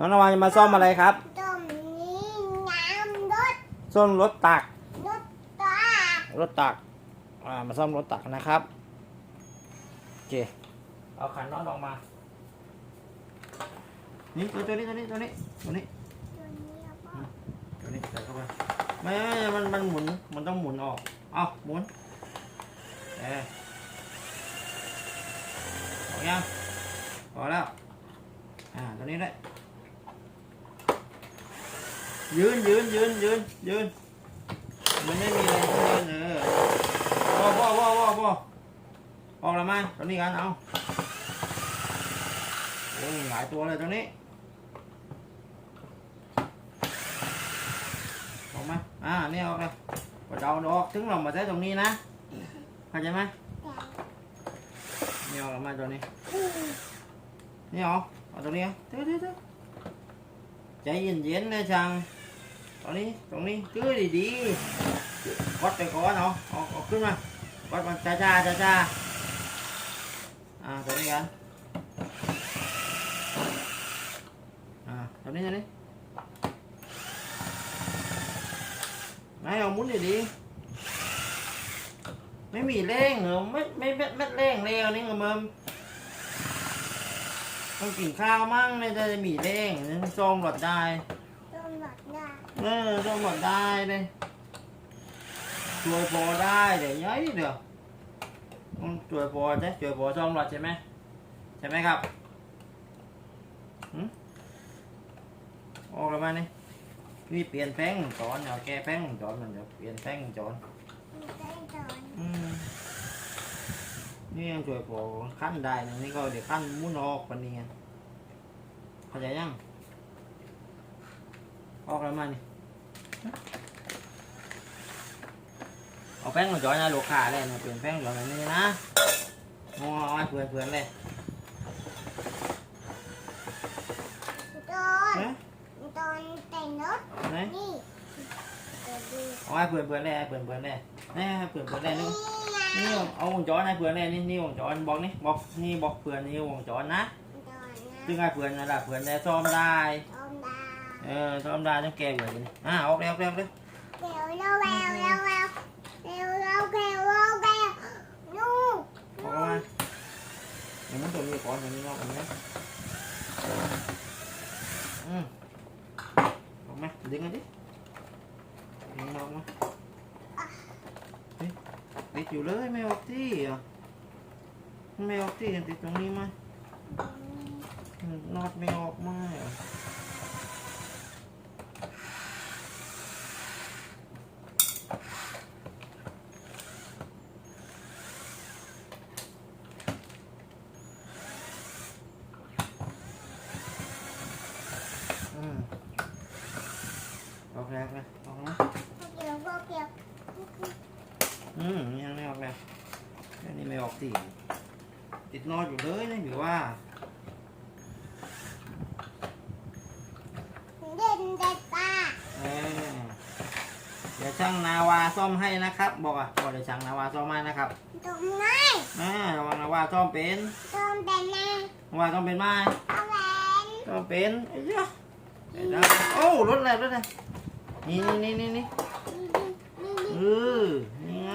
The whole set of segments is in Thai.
น้องนาวาจะมาซ่อมอะไรครับ ตรงนี้น้ำรถซ่อมรถตัก รถตารถตัก อ่า มาซ่อมรถตักนะครับ โอเค เอาขันน็อตออกมา นี่ตัวตัวนี้ตัวนี้ตัวนี้ตัวนี้ตัวนี้อะพ่อตัวนี้ใส่เข้าไปไม่ไม่ไม่มันมันหมุน มันต้องหมุนออก เอาหมุน เออออกยังพอแล้ว อ่า ตัวนี้ด้ว ยืนยืนยืนยืนยืนมันไม่มีอะไรต้องยืนเออพ่อพ่อพ่อพ่อพ่อออกแล้วมั้ตัวนี้กันเอาโอ้ยหลายตัวเลยตัวนี้ออกมาอ่านี่ออกเลยพอจะเอาออกถึงเรามาใช้ตรงนี้นะเข้าใจไหมนี่ออกมาตัวนี้นี่ออกเอาตรงนี้เดี๋ยวเดี๋ยวเดี๋ยวใจเย็นๆนะช่าง รงนี้ตรงนี้คือดีๆวัดไปก่อนเอาเออกออกขึ้นมาวัดมันจ้าจ้าจ้าจ้าอ่าตัวนี้กันอ่าตัวนี้ตัวนี้นายเอามุ้นดีๆไม่มีแรงเหรอไม่ไม่ไม่ไม่แรงเลยอันนี้เหรอมึงต้องกินข้าวมั่งเนี่ยจะมีแรงซองหลอดได้ ต้นหลักได้เออซองหลอดได้เลยช่วยพอได้เดี๋ยวยัยเดี๋ยวต้องช่วยพอใช่ช่วยพอซองหลอดใช่ไหมใช่ไหมครับหืมออกแล้วมานี่นี่เปลี่ยนแป้งจอนเอาแก้แป้งจอนมันจะเปลี่ยนแป้งจอนมีได้ตอนอืมนี่ยังช่วยพอขั้นได้นะนี่ก็เดี๋ยวขั้นมุนออกปานนี้ไงเข้าใจยัง ออกแล้วมานี่เอาแป้งมาจ่อยนะลูกค้าเลยนะเปลี่ยนแป้งหล่อแบบนี้นะงอเอาให้เพื่อนเพื่อนๆเลยตอนเอ๊ะตอนแต่งรถไหนนี่เดี๋ยวดูเอาให้เพื่อนเพื่อนๆเลยให้เพื่อนเพื่อนๆเลยนี่ให้เพื่อนเพื่อนๆเลยนี่นี่นี่ไงเอาวงจรให้เพื่อนเลยนี่นี่วงจรบอกนี่บอกนี่บอกเพื่อนนี่วงจรนะตอนนะซึ่งให้เพื่อนนั่นแหละเพื่อนได้ซ่อมได้ Ờ, tao ra nó kêu vậy nè. À, ốc đi, ốc đi, ốc đi. Kêu đâu vào, đâu vào. Kêu đâu, kêu đâu, kêu. Nu. Có ai? Mình muốn tụi mình có mình nó mình nhé. Ừ. Không mắc, đứng lên đi. Đứng đâu mà. Đi. Đi chịu lưới mèo tí à. Mèo tí thì tụi mình mà. Nọt mèo mà. ออกแล้วนะออกนะเกี่ยวก็เกี่ยวอืมยังไม่ออกแล้วอันนี้ไม่ออกสิติดนอดอยู่เลยนะหรือว่าเด่นเด็ดตาเออเดี๋ยวช่างนาวาซ่อมให้นะครับ บอกอะบอกเดี๋ยวช่างนาวาซ่อมให้นะครับตรงไหนอ่าระวังนาวาซ่อมเป็นตรงแต่นนะนาวาซ่อมเป็นไหมเอาแหวนซ่อมเป็นไอ้เจ้าเดี๋ยวนะโอ้รถอะไรรถอะไร นี่นี่นี่นี่นี่เออนี่ไง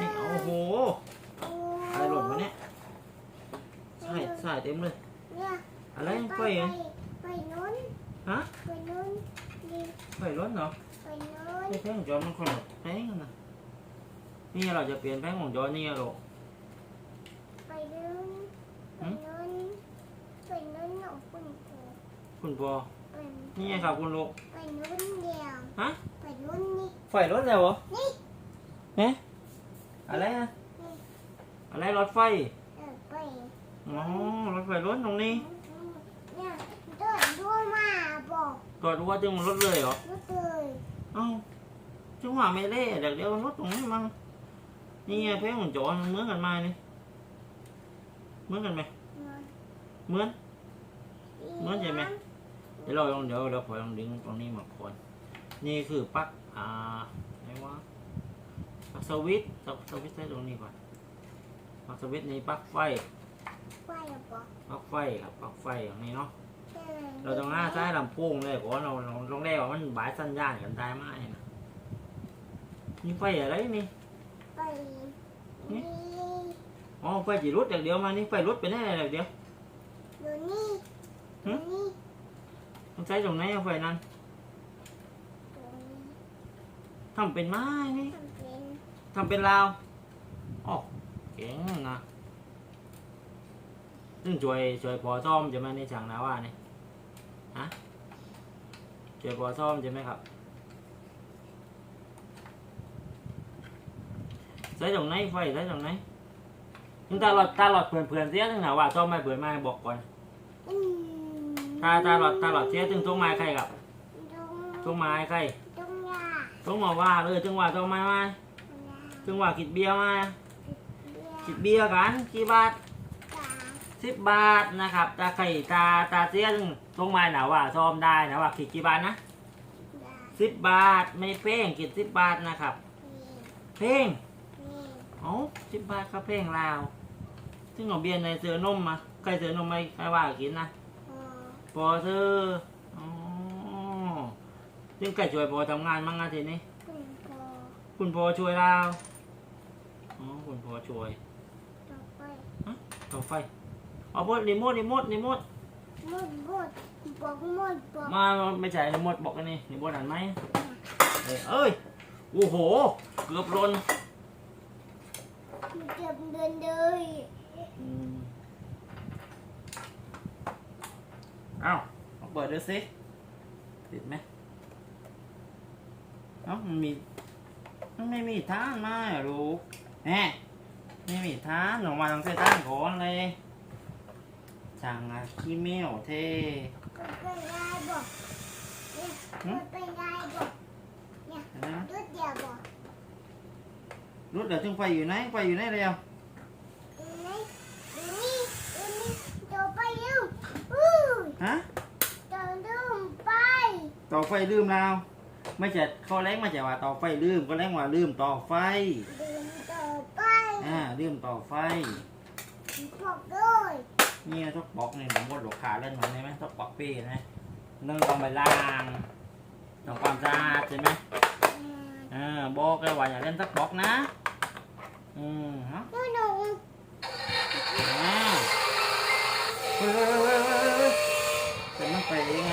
นี่โอ้โหอะไรหล่นวะเนี่ยใส่ใส่เต็มเลย อะไรไปไฟเหรอไปนู้นฮะไปนู้นไฟรถเหรอไปนู้นไอ้แป้งของจอนมันคนละแป้งนะนี่เราจะเปลี่ยนแป้งของจอนนี่อะลูกไปนู้นไปนู้นไปนู้นหนูคุณครูคุณปอ นี่ไงครับคุณลูกไปนู้นเดียวฮะไปนู้นนี่ไฟรถแล้วเหรอนี่เอ๊ะอะไรอะอะไรรถไฟเออไปอ๋อรถไฟรถตรงนี้เนี่ยเดินดูมาบอกก็รู้ว่าจึงมันรถเลยเหรอรู้เลยเอ้าจังหวะไม่เล่เดี๋ยวเดี๋ยวรถตรงนี้มั้งนี่ไงแป้งของจอนเหมือนกันไหมนี่เหมือนกันไหมเหมือนเเดี๋ยวเราลองเดี๋ยวเราขอลองดึงตรงนี้มาก่อนนี่คือปลั๊กอ่าไหนวะปลั๊กสวิตช์สสวิตช์ใช้ตรงนี้ก่อนปลั๊กสวิตช์นี่ปลั๊กไฟไปบอกปลั๊กไฟครับปลั๊กไฟอย่างนี้เนาะเราต้องหน้าใช้ลำโพงเลยเพราะเราเราต้องแรกว่ามันบายสัญญาณกันได้ไหมนะนี่ไฟอะไรนี่ไปนี่อ๋อไฟจีรุดอย่างเดียวมานี่ไฟรุดไปแน่อย่างเดียวดูนี่หึดูนี่ ต้องใช้ตรงไหนเอาไฟนั้นดูนี่ทำเป็นไม้นี่ทำเป็นทำเป็นราวอ๋อเก่งนะซึ่งช่วยช่วยพอซ่อมใช่ไหมในช่างนาว่านี่ฮะช่วยพอซ่อมใช่ไหมครับใช้ตรงไหนไฟใช้ตรงไหนถึงตาหลอดตาหลอดเพื่อนๆเสียถึงหนาว่าซ่อมไม่เผื่อไม่บอกก่อนอืม ตาตาหลอดตาหลอดเสียถึงต้องไม้ใครครับตรงต้องไม้ใครตรงยาต้องมาว่าเลยถึงว่าต้องไม้มาตรงยาถึงว่าคิดเบี้ยมาเบี้ยคิดเบี้ยกันกี่บาทตาสิบบาทนะครับตาไข่ตาตาเตี้ยซึ่งตรงไม้หนาว่าซ้อมได้นะว่าขีดกี่บาทนะตาสิบบาทไม่เพ่งกิดสิบบาทนะครับนี่เพ่งนี่เอ้าสิบบาทก็เพ่งลาวซึ่งเอาเบียนในเสือนมมาใครเสือนมไม่ใครว่ากินนะ พอพอเธออ๋อซึ่งใครช่วยพอทำงานมั่งอาทีนี้ คุณพอคุณพอช่วยลาวอ๋อคุณพอช่วยต่อไปต่อไฟเอาพดรีโมทรีโมทรีโมทหมดหมดบอกหมดบอกมาไม่ใช่รีโมทบอกกันนี่รีโมทหันไหมเอ้ยเอ้ยโอ้โห เกือบหล่นเก็บเดินเลย อืมเอ้าลองเปิดดูสิติดไหมเอ้ามันมีมันไม่มีทางมาเหรอลูกแหมไม่มีทางออกมาทางเส้นทางก่อนเลยช่างอะขี้เมวเท่ก็เป็นได้บอกเนี่ยก็เป็นได้บอกเห็นไหมรถเดียวบอกรถเดี๋ยวจึงไปอยู่ไหนไปอยู่ไหนเร็ว ดูนี่ดูนี่ดูนี่ต่อไปเร็วอู้ ฮะ ต่อดูไป ต่อไฟลืมแล้วไม่ใช่เขาแรงไม่ใช่ว่าต่อไฟลืมก็แรงว่าลืมต่อไฟเดินต่อไปอ่าลืมต่อไฟบอกด้วยนี่ทุกบอกนี่ผมว่าหลกขาเล่นมันได้ไหมทุกบอกปีนะนึ่งต้องไปล้างต้องความสะอาดใช่ไหมอืมอ่าบอกเลยว่าอย่าเล่นสักบอกนะอืมฮะหนูหนูอ่าเฮ้ยเฮ้ยเฮ้ยเฮ้ยเฮ้ยเป็นมันไปเองไง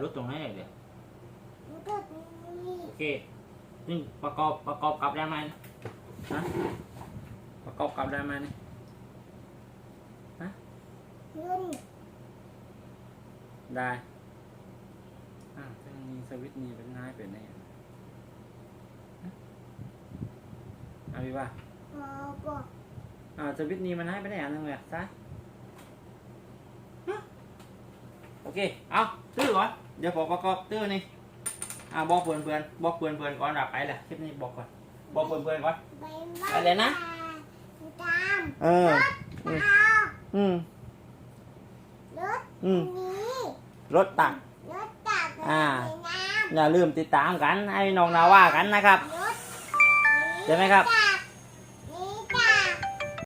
เอาต้องไปรถตรงไหนเดี๋ยวหนูก็นี่โอเคซึ่งประกอบประกอบกับได้ไหมฮะประกอบกับได้ไหมนี่เงินได้อ่าซึ่งมีสวิตช์มีเป็นง่ายเป็นแน่ฮะเอาพี่ว่าพอบอกอ่าสวิตช์นี้มันให้ไปไหนอันหนึงเลยซะฮะโอเค เอาตื้อก่อน เดี๋ยวผมประกอบตื้อนี่อ่าบอกเพื่อนเพื่อนๆบอกเพื่อนเพื่อนๆก่อนดับไปแหละคลิปนี้บอกก่อนบอกเพื่อนเพื่อนๆก่อนไปบ้านอะไรนะตามเออตามอืมรถอืมนี้รถตักรถตักอ่าในน้อย่าลืมติดตามกันให้น้องนาว่ากันนะครับำรถใช่ไหมครับตั